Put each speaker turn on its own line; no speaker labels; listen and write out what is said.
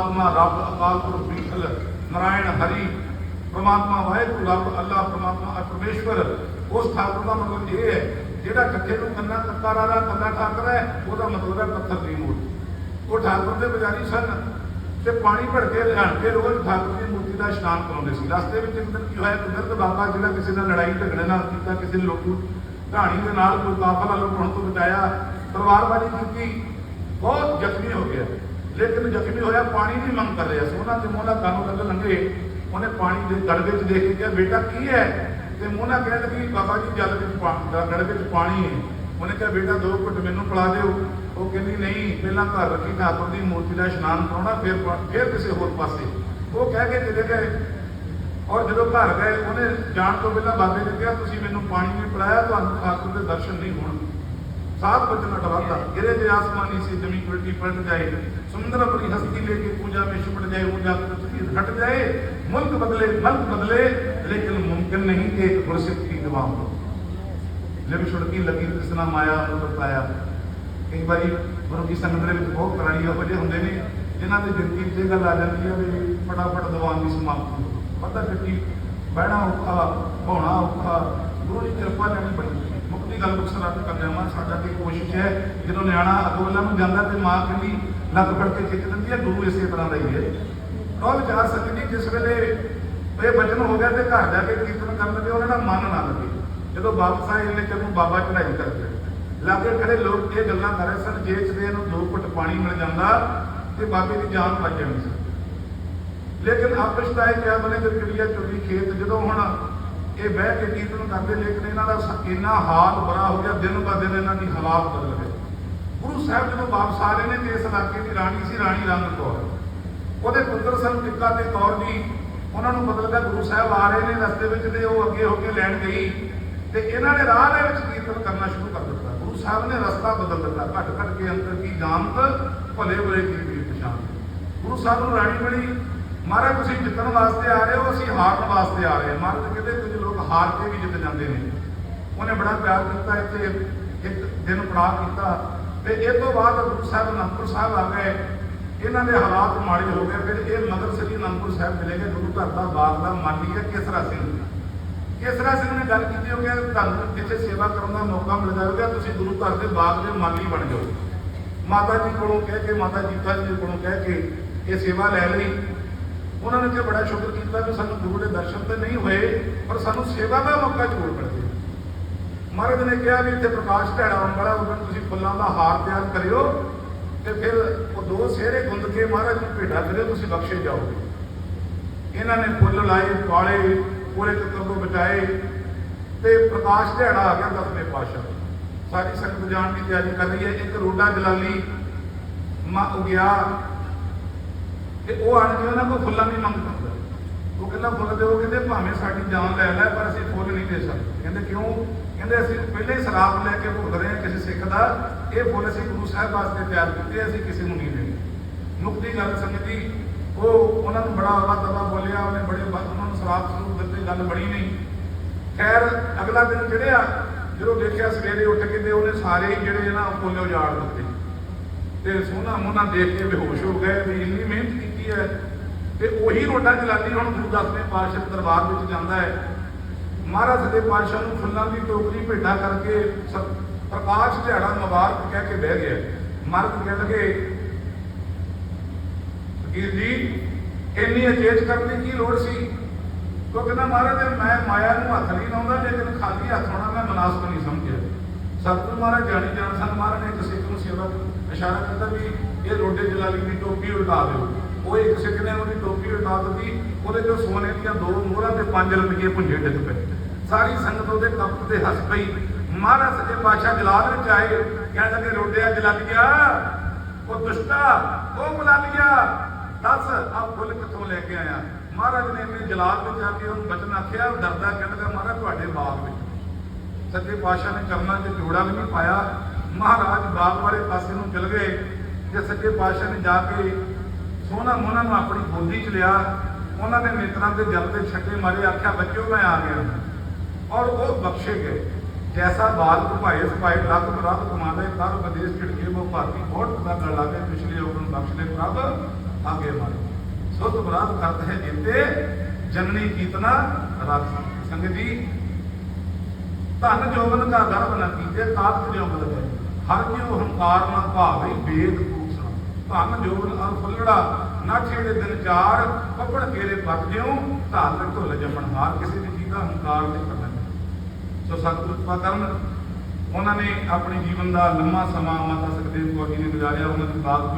ਪਰਮਾਤਮਾ ਰੱਬ ਅਕਾਲ ਪੁਰਖ ਨਾਰਾਇਣ ਹਰੀ, ਪਰਮਾਤਮਾ ਵਾਹਿਗੁਰੂ, ਰੱਬ ਅੱਲਾਹ ਪਰਮਾਤਮਾ ਪਰਮੇਸ਼ਵਰ। ਉਸ ਠਾਕੁਰ ਦਾ ਮਤਲਬ ਇਹ ਹੈ, ਜਿਹੜਾ ਕੱਠੇ ਨੂੰ ਕੰਨਾ ਕੱਕਾ ਰਾਰਾ ਕੰਨਾ ਠਾਕਰ ਹੈ, ਉਹਦਾ ਮਤਲਬ ਹੈ ਪੱਥਰ ਦੀ ਮੂਰਤੀ। ਉਹ ਠਾਕੁਰ ਦੇ ਪੁਜਾਰੀ ਸਨ ਤੇ ਪਾਣੀ ਭੜ ਕੇ ਲਿਆਣ ਕੇ ਰੋਜ਼ ਠਾਕੁਰ ਦੀ ਮੂਰਤੀ ਦਾ ਇਸ਼ਨਾਨ ਕਰਾਉਂਦੇ ਸੀ। ਰਸਤੇ ਵਿੱਚ ਇੱਕ ਦਿਨ ਕੀ ਹੋਇਆ ਕੁਦਰਤ ਬਾਬਾ ਜਿਹੜਾ ਕਿਸੇ ਨਾਲ ਲੜਾਈ ਝਗੜੇ ਨਾਲ ਕੀਤਾ, ਕਿਸੇ ਨੇ ਲੋਕੂ ਢਾਣੀ ਦੇ ਨਾਲ ਕੋਈ ਕਾਫਲਾ ਲੁੱਟਣ ਤੋਂ ਬਚਾਇਆ ਤਲਵਾਰਬਾਜ਼ੀ ਕੀਤੀ, ਬਹੁਤ ਜ਼ਖਮੀ ਹੋ ਗਿਆ। ਲੇਕਿਨ ਜ਼ਖਮੀ ਹੋਇਆ, ਪਾਣੀ ਦੀ ਮੰਗ ਕਰ ਰਿਹਾ ਸੋਨਾ ਤੇ ਮੋਨਾ ਕਾਨੂੰ ਲੱਗ ਲੰਗੇ। ਉਹਨੇ ਪਾਣੀ ਦੇ ਗੜ ਵਿੱਚ ਦੇਖ ਕੇ ਕਿਹਾ, ਬੇਟਾ, ਕੀ ਹੈ? ਤੇ ਮੋਨਾ ਕਹਿਣ ਲੱਗੀ, ਬਾਬਾ ਜੀ, ਜਲ ਵਿੱਚ ਪਾਣੀ ਗੜ ਵਿੱਚ ਪਾਣੀ ਹੈ। ਉਹਨੇ ਕਿਹਾ, ਬੇਟਾ, ਦੋ ਘੁੱਟ ਮੈਨੂੰ ਪਿਲਾ ਦਿਓ। ਉਹ ਕਹਿੰਦੀ, ਨਹੀਂ, ਪਹਿਲਾਂ ਘਰ ਰੱਖੀ ਠਾਕੁਰ ਦੀ ਮੂਰਤੀ ਦਾ ਇਸ਼ਨਾਨ ਕਰਾਉਣਾ, ਫਿਰ ਫਿਰ ਕਿਸੇ ਹੋਰ ਪਾਸੇ। ਉਹ ਕਹਿ ਕੇ ਚਲੇ ਗਏ। ਔਰ ਜਦੋਂ ਘਰ ਗਏ, ਉਹਨੇ ਜਾਣ ਤੋਂ ਪਹਿਲਾਂ ਬਾਬੇ ਨੇ ਕਿਹਾ, ਤੁਸੀਂ ਮੈਨੂੰ ਪਾਣੀ ਨਹੀਂ ਪਿਲਾਇਆ, ਤੁਹਾਨੂੰ ਠਾਕੁਰ ਦੇ ਦਰਸ਼ਨ ਨਹੀਂ ਹੋਣਗੇ सात वचन अटवाता गिरे जे आसमानी से जमी उल्टी पलट जाए सुंदर अपनी हस्ती लेके पूजा में सिमट जाए ऊर्जा पृथ्वी हट जाए मुल्क बदले मल्क बदले लेकिन मुमकिन नहीं कि एक गुरसित की दवा हो लिम छुड़की लगी कृष्णा माया ਨੂੰ ਵਰਤਾਇਆ ਕਈ ਵਾਰੀ ਗੁਰੂ ਕੀ ਸੰਗਤ ਦੇ ਵਿੱਚ ਬਹੁਤ ਪ੍ਰਾਣੀ ਇਹੋ ਜਿਹੇ ਹੁੰਦੇ ਨੇ ਜਿਨ੍ਹਾਂ ਦੀ ਜ਼ਿੰਦਗੀ 'ਚ ਇਹ ਗੱਲ ਆ ਜਾਂਦੀ ਹੈ ਵੀ ਫਟਾਫਟ ਦੀਵਾਨ ਦੀ ਸਮਾਪਤੀ ਹੋ। ਪਤਾ ਕਿੱਟੀ ਬਹਿਣਾ ਔਖਾ ਹੋਣਾ ਔਖਾ ਗੁਰੂ ਦੀ ਕਿਰਪਾ ਲੈਣੀ ਬੜੀ ਔਖੀ। ਮੁਕਤੀ ਗੱਲ ਕਰ ਜਾਵਾਂ ਸਾਡਾ ਤੇ ਕੋਸ਼ਿਸ਼ ਹੈ ਜਦੋਂ ਨਿਆਣਾ ਅਦੋਲਾ ਨੂੰ ਜਾਂਦਾ ਤੇ ਮਾਂ ਕਹਿੰਦੀ ਲੱਗ ਫੜ ਕੇ ਖਿੱਚ ਦਿੰਦੀ ਹੈ ਗੁਰੂ ਇਸੇ ਤਰ੍ਹਾਂ ਦਾ ਹੀ ਹੈ। ਉਹ ਵਿਚਾਰ ਸਕਦੀ ਜਿਸ ਵੇਲੇ ਇਹ ਬਚਨ ਹੋ ਗਿਆ ਤੇ ਘਰ ਜਾ ਕੇ ਕੀਰਤਨ ਕਰਨ ਲੱਗੇ, ਉਹਨਾਂ ਦਾ ਮਨ ਨਾ ਲੱਗੇ। ਜਦੋਂ ਵਾਪਸ ਆਏ, ਇਹਨੇ ਤੈਨੂੰ ਬਾਬਾ ਚੜਾਈ ਕਰਦੇ ਲਾਗੇ ਖੜੇ ਲੋਕ ਇਹ ਗੱਲਾਂ ਕਰ ਰਹੇ ਸਨ, ਜੇ ਚਦੇ ਇਹਨੂੰ ਦੋ ਘੁੱਟ ਪਾਣੀ ਮਿਲ ਜਾਂਦਾ ਤੇ ਬਾਬੇ ਦੀ ਜਾਨ ਬਚ ਜਾਣੀ ਸੀ। ਲੇਕਿਨ ਆਪਸ਼ਤਾਏ ਕਿਆ ਬਣੇ, ਜਦ ਕਲੀਆ ਚੁੱਲੀ ਖੇਤ, ਜਦੋਂ ਹੁਣ ਇਹ ਬਹਿ ਕੇ ਕੀਰਤਨ ਕਰਦੇ, ਲੇਕਿਨ ਇਹਨਾਂ ਦਾ ਇੰਨਾ ਹਾਲ ਬੁਰਾ ਹੋ ਗਿਆ, ਦਿਨ ਬ ਦਿਨ ਇਹਨਾਂ ਦੀ ਹਾਲਾਤ ਬਦਲ ਗਏ। ਗੁਰੂ ਸਾਹਿਬ ਜਦੋਂ ਵਾਪਸ ਆ ਰਹੇ ਨੇ ਤੇ ਇਸ ਇਲਾਕੇ ਦੀ ਰਾਣੀ ਸੀ, ਰਾਣੀ ਰੰਗ ਕੌਰ। ਉਹਦੇ ਪੁੱਤਰ ਸਨ ਟਿੱਕਾ ਤੇ ਕੌਰ ਜੀ ਉਹਨਾਂ ਨੂੰ ਪਤਾ ਲੱਗਾ ਗੁਰੂ ਸਾਹਿਬ ਆ ਰਹੇ ਨੇ ਰਸਤੇ ਵਿੱਚ ਤੇ ਉਹ ਅੱਗੇ ਹੋ ਕੇ ਲੈਣ ਗਈ। ਤੇ ਇਹਨਾਂ ਨੇ ਰਾਹ ਦੇ ਵਿੱਚ ਕੀਰਤਨ ਕਰਨਾ ਸ਼ੁਰੂ ਕਰ ਦਿੱਤਾ। ਗੁਰੂ ਸਾਹਿਬ ਨੇ ਰਸਤਾ ਬਦਲ ਦਿੱਤਾ। ਘਟ ਘਟ ਕੇ ਅੰਦਰ ਕੀ ਜਾਣਤ, ਭਲੇ ਬੁਰੇ ਕੀ ਵੀ ਪਛਾਣ। ਗੁਰੂ ਸਾਹਿਬ ਨੂੰ ਰਾਣੀ ਬਣੀ, ਮਹਾਰਾਜ, ਤੁਸੀਂ ਜਿੱਤਣ ਵਾਸਤੇ ਆ ਰਹੇ ਹੋ, ਅਸੀਂ ਹਾਰਨ ਵਾਸਤੇ ਆ ਰਹੇ ਹਾਂ। ਮਹਾਰਾਜ ਕਹਿੰਦੇ ਕੁਝ ਲੋਕ ਹਾਰ ਕੇ ਵੀ ਜਿੱਤ ਜਾਂਦੇ ਨੇ। ਉਹਨੇ ਬੜਾ ਪਿਆਰ ਕੀਤਾ ਇੱਥੇ, ਇੱਕ ਦਿਨ ਪੜਾ ਕੀਤਾ। ਤੇ ਇਹ ਤੋਂ ਬਾਅਦ ਗੁਰੂ ਸਾਹਿਬ ਅਨੰਦਪੁਰ ਸਾਹਿਬ ਆ ਗਏ। ਇਹਨਾਂ ਦੇ ਹਾਲਾਤ ਮਾੜੇ ਹੋ ਗਏ। ਫਿਰ ਇਹ ਮਦਰ ਸ੍ਰੀ ਅਨੰਦਪੁਰ ਸਾਹਿਬ ਮਿਲੇ ਗਏ। ਗੁਰੂ ਘਰ ਦਾ ਬਾਗ ਦਾ ਮਾਲੀ ਹੈ ਕੇਸਰਾ ਸਿੰਘ। ਕੇਸਰਾ ਸਿੰਘ ਨੇ ਗੱਲ ਕੀਤੀ ਹੋ ਕਿ ਤੁਹਾਨੂੰ ਜਿੱਥੇ ਸੇਵਾ ਕਰਨ ਦਾ ਮੌਕਾ ਮਿਲ ਜਾਵੇਗਾ ਤੁਸੀਂ ਗੁਰੂ ਘਰ ਦੇ ਬਾਗ ਦੇ ਮਾਲੀ ਬਣ ਜਾਓ। ਮਾਤਾ ਜੀ ਕੋਲੋਂ ਕਹਿ ਕੇ, ਮਾਤਾ ਜੀਤਾ ਜੀ ਕੋਲੋਂ ਕਹਿ ਕੇ ਇਹ ਸੇਵਾ ਲੈ ਲਈ। ਉਹਨਾਂ ਨੇ ਤੇ ਬੜਾ ਸ਼ੁਕਰ ਕੀਤਾ ਕਿ ਸਾਨੂੰ ਗੁਰੂ ਦੇ ਦਰਸ਼ਨ ਤੇ ਨਹੀਂ ਹੋਏ, ਪਰ ਸਾਨੂੰ ਸੇਵਾ ਦਾ ਮੌਕਾ ਜ਼ਰੂਰ ਮਿਲ ਗਿਆ ਮਹਾਰਾਜ ਨੇ ਕਿਹਾ ਵੀ ਇੱਥੇ ਪ੍ਰਕਾਸ਼ ਢਾੜਾ ਆਉਣ ਵਾਲਾ ਉਦੋਂ ਤੁਸੀਂ ਫੁੱਲਾਂ ਦਾ ਹਾਰ ਤਿਆਰ ਕਰਿਓ ਤੇ ਫਿਰ ਉਹ ਦੋ ਸਿਹਰੇ ਗੁੰਦ ਕੇ ਮਹਾਰਾਜ ਨੂੰ ਭੇਟਾ ਕਰਿਓ ਤੁਸੀਂ ਬਖਸ਼ੇ ਜਾਓਗੇ। ਇਹਨਾਂ ਨੇ ਫੁੱਲ ਲਾਏ ਪਾਲੇ ਪੂਰੇ ਚੱਕਰ ਤੋਂ ਬਚਾਏ ਤੇ ਪ੍ਰਕਾਸ਼ ਢਾੜਾ ਆ ਗਿਆ ਦਸਵੇਂ ਪਾਤਸ਼ਾਹ। ਸਾਰੀ ਸੰਗਤ ਜਾਣ ਦੀ ਤਿਆਰੀ ਕਰ ਰਹੀ ਹੈ। ਇੱਕ ਰੋਡਾ ਜਲਾਲੀ ਮਾ ਉਗਿਆ ਤੇ ਉਹ ਆਣ ਕੇ ਉਹਨਾਂ ਕੋਲ ਫੁੱਲਾਂ ਦੀ ਮੰਗ ਕਰਦਾ। ਉਹ ਕਹਿੰਦਾ, ਫੁੱਲ ਦਿਓ। ਕਹਿੰਦੇ, ਭਾਵੇਂ ਸਾਡੀ ਜਾਨ ਲੈ ਲੈ, ਪਰ ਅਸੀਂ ਫੁੱਲ ਨਹੀਂ ਦੇ ਸਕਦੇ। ਕਹਿੰਦੇ, ਕਿਉਂ? ਕਹਿੰਦੇ, ਅਸੀਂ ਪਹਿਲੇ ਹੀ ਸ਼ਰਾਬ ਲੈ ਕੇ ਭੁਗਤ ਰਹੇ ਹਾਂ ਕਿਸੇ ਸਿੱਖ ਦਾ। ਇਹ ਫੁੱਲ ਅਸੀਂ ਗੁਰੂ ਸਾਹਿਬ ਵਾਸਤੇ ਤਿਆਰ ਕੀਤੇ, ਅਸੀਂ ਕਿਸੇ ਨੂੰ ਨਹੀਂ ਦੇਣੇ। ਮੁਕਤੀ ਗੱਲ ਸੰਗਤ, ਉਹ ਉਹਨਾਂ ਨੂੰ ਬੜਾ ਅੱਲਾ ਤਵਾ ਬੋਲਿਆ, ਉਹਨੇ ਬੜੇ ਬ- ਉਹਨਾਂ ਨੂੰ ਸ਼ਰਾਪ ਸਰੂਪ ਦਿੱਤੇ, ਗੱਲ ਬਣੀ ਨਹੀਂ। ਖੈਰ, ਅਗਲਾ ਦਿਨ ਚੜਿਆ ਜਦੋਂ ਦੇਖਿਆ ਸਵੇਰੇ ਉੱਠ ਕੇ ਤੇ ਉਹਨੇ ਸਾਰੇ ਜਿਹੜੇ ਨਾ ਫੁੱਲ ਉਜਾੜ ਦਿੱਤੇ। ਤੇ ਸੋਨਾ ਮੋਨਾ ਦੇਖ ਕੇ ਬੇਹੋਸ਼ ਹੋ ਗਏ, ਵੀ ਇੰਨੀ ਮਿਹਨਤ ਕੀਤੀ ਹੈ। ਤੇ ਉਹੀ ਰੋਡਾ ਜਲਾਲੀ ਹੁਣ ਗੁਰੂ ਦਸਵੇਂ ਪਾਤਸ਼ਾਹ ਦਰਬਾਰ ਵਿੱਚ ਜਾਂਦਾ ਹੈ। ਮਹਾਰਾਜ ਦੇ ਪਾਤਸ਼ਾਹ ਨੂੰ ਫੁੱਲਾਂ ਦੀ ਟੋਕਰੀ ਭੇਟਾ ਕਰਕੇ ਪ੍ਰਕਾਸ਼ ਦਿਹਾੜਾ ਮੁਬਾਰਕ ਕਹਿ ਕੇ ਬਹਿ ਗਿਆ। ਮਰਦ ਕਹਿ ਲਗੇ, ਫਕੀਰ ਜੀ, ਇੰਨੀ ਅਚੇਤ ਕਰਨ ਦੀ ਕੀ ਲੋੜ ਸੀ? ਕਿਉਂਕਿ ਕਹਿੰਦਾ, ਮਹਾਰਾਜ, ਮੈਂ ਮਾਇਆ ਨੂੰ ਹੱਥ ਨਹੀਂ ਲਾਉਂਦਾ, ਲੇਕਿਨ ਖਾਲੀ ਹੱਥ ਹੋਣਾ ਮੈਂ ਮਨਾਸਬ ਨਹੀਂ ਸਮਝਿਆ। ਸਤਿਗੁਰੂ ਮਹਾਰਾਜ ਜਾਣੀ ਜਾਣ ਸਨ। ਮਹਾਰਾਜ ਨੇ ਕਿਸੇ ਨੂੰ ਸੇਵਾ, ਇਸ਼ਾਰਾ ਕੀਤਾ ਵੀ ਇਹ ਰੋਡੇ ਜਲਾਲੀ ਦੀ ਟੋਪੀ ਉਲਟਾ ਦਿਓ। ਉਹ ਇੱਕ ਸਿੱਖ ਨੇ ਉਹਦੀ ਟੋਪੀ ਉਲਟਾ ਦਿੱਤੀ ਉਹਦੇ ਚੋਂ ਸੋਨੇ ਦੀਆਂ ਦੋ ਮੋਹਰਾਂ ਤੇ 5 ਰੁਪਏ ਭੁੰਜੇ ਡਿੱਗ ਪਏ। ਸਾਰੀ ਸੰਗਤ ਉਹਦੇ ਕੱਪ ਤੇ ਹੱਸ ਪਈ। ਮਹਾਰਾਜ ਸੱਚੇ ਪਾਤਸ਼ਾਹ ਜਲਾਲ ਵਿੱਚ ਆਏ ਕਹਿਣ ਲੱਗੇ ਰੋਡਿਆ ਜਲਾਲੀਆ ਉਹ ਦੁਸ਼ਟਾ ਉਹ ਬੁਲਾਲੀਆ ਦੱਸ ਆ ਫੁੱਲ ਕਿੱਥੋਂ ਲੈ ਕੇ ਆਇਆ? ਮਹਾਰਾਜ ਨੇ ਇੰਨੇ ਜਲਾਲ ਵਿੱਚ ਆ ਕੇ ਉਹਨੂੰ ਬਚਨ ਆਖਿਆ ਉਹ ਡਰਦਾ ਕਹਿੰਦਾ ਲੱਗਾ, ਮਹਾਰਾਜ ਤੁਹਾਡੇ ਬਾਗ ਵਿੱਚ। ਸੱਚੇ ਪਾਤਸ਼ਾਹ ਨੇ ਕਰਨਾ 'ਚ ਜੋੜਾ ਵੀ ਨਹੀਂ ਪਾਇਆ। ਮਹਾਰਾਜ ਬਾਗ ਵਾਲੇ ਪਾਸੇ ਨੂੰ ਚਲ ਗਏ। ਤੇ ਸੱਚੇ ਪਾਤਸ਼ਾਹ ਨੇ ਜਾ ਕੇ ਸੋਨਾ ਮੋਨਾ ਨੂੰ ਆਪਣੀ ਗੋਦੀ 'ਚ ਲਿਆ, ਉਹਨਾਂ ਦੇ ਨੇਤਰਾਂ ਤੇ ਜਲ ਦੇ ਛੱਡੇ ਮਾਰੇ, ਆਖਿਆ, ਬੱਚਿਓ, ਮੈਂ ਆ ਗਿਆ। ਔਰ ਉਹ ਬਖਸ਼ੇ ਗਏ। ਜੈਸਾ ਬਾਲ ਭਾਏ ਸਪਾਈ ਲੱਖ ਬਰਾਤ ਕਮਾਲੇ ਕਰ ਬਦੇਸ ਛਿੜਕੇ ਉਹ ਭਾਤੀ ਬਹੁਤ ਪਤਾ ਗੱਲ ਲਾਗੇ। ਪਿਛਲੇ ਲੋਕਾਂ ਨੂੰ ਬਖਸ਼ ਲੈ ਪ੍ਰਭ ਆਗੇ ਮਾਰ ਸੁਤ ਬਰਾਤ ਕਰਤ ਹੈ ਜਿੱਤੇ, ਜਨਨੀ ਕੀਤਨਾ ਰਤ ਸੰਗਤ ਜੀ, ਧਨ ਜੋਗਨ ਦਾ ਗਰਭ ਨਾ ਕੀਤੇ ਤਾਕਤ ਜਿਉ ਬਲ ਗਏ ਹਰ ਕਿਉ ਹੰਕਾਰ ਨਾ ਭਾਵੇ ਬੇਦ ਭੰਨ ਧਨ ਅਰ ਫੁੱਲੜਾ। ਨਾ ਛੇੜੇ ਦਿਨ ਚਾਰ ਕੱਪੜ ਕੇਰੇ ਪੱਟ ਜਿਉ ਧਾਰ ਢੁੱਲ ਜੰਮਣ ਹਾਰ ਕਿਸੇ ਦੀ ਚੀਜ਼ ਦਾ ਹੰਕਾਰ ਤੇ ਕਰਨਾ ਸੋ ਸਤਿਗੁਰ ਪਤਨ, ਉਹਨਾਂ ਨੇ ਆਪਣੇ ਜੀਵਨ ਦਾ ਲੰਮਾ ਸਮਾਂ ਮਾਤਾ ਸੁਖਦੇਵ ਕੌਰ ਜੀ ਨੇ ਗੁਜ਼ਾਰਿਆ, ਉਹਨਾਂ ਦੀ ਬਾਤ